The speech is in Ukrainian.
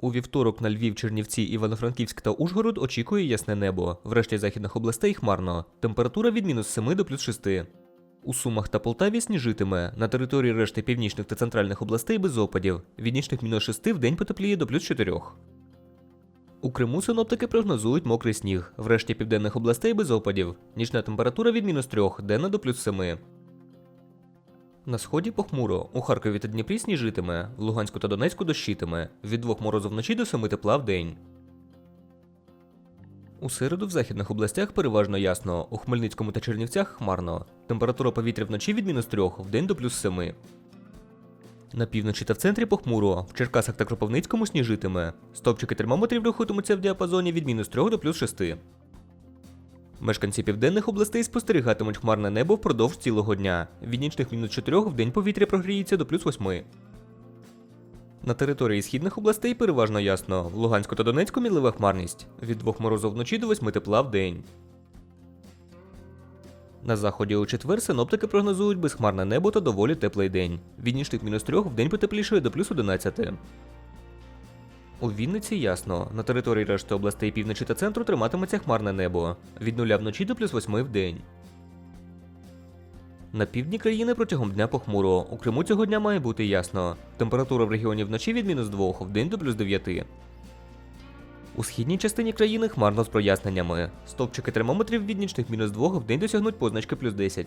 У вівторок на Львів, Чернівці, Івано-Франківськ та Ужгород очікує ясне небо. Врешті західних областей хмарно. Температура від мінус 7 до плюс 6. У Сумах та Полтаві сніжитиме. На території решти північних та центральних областей без опадів. Від нічних мінус 6 в день потепліє до плюс 4. У Криму синоптики прогнозують мокрий сніг. Врешті південних областей без опадів. Нічна температура від мінус 3, денна до плюс 7. На сході похмуро. У Харкові та Дніпрі сніжитиме, в Луганську та Донецьку дощитиме. Від двох морозу вночі до 7 тепла в день. У середу в західних областях переважно ясно. У Хмельницькому та Чернівцях хмарно. Температура повітря вночі від мінус 3, в день до плюс 7. На півночі та в центрі похмуро. В Черкасах та Кропивницькому сніжитиме. Стопчики термометрів рухатимуться в діапазоні від мінус 3 до плюс 6. Мешканці південних областей спостерігатимуть хмарне небо впродовж цілого дня. Від нічних мінус 4 в день повітря прогріється до плюс 8. На території східних областей переважно ясно. В Луганську та Донецьку мілива хмарність. Від двох морозу вночі до 8 тепла в день. На заході у четвер синоптики прогнозують безхмарне небо та доволі теплий день. Від нічних мінус 3 в день потеплішає до плюс 11. У Вінниці ясно. На території решти областей півночі та центру триматиметься хмарне небо. Від нуля вночі до плюс 8 в день. На півдні країни протягом дня похмуро. У Криму цього дня має бути ясно. Температура в регіоні вночі від мінус 2, в день до плюс 9. У східній частині країни хмарно з проясненнями. Стовпчики термометрів від нічних мінус 2 в день досягнуть позначки плюс 10.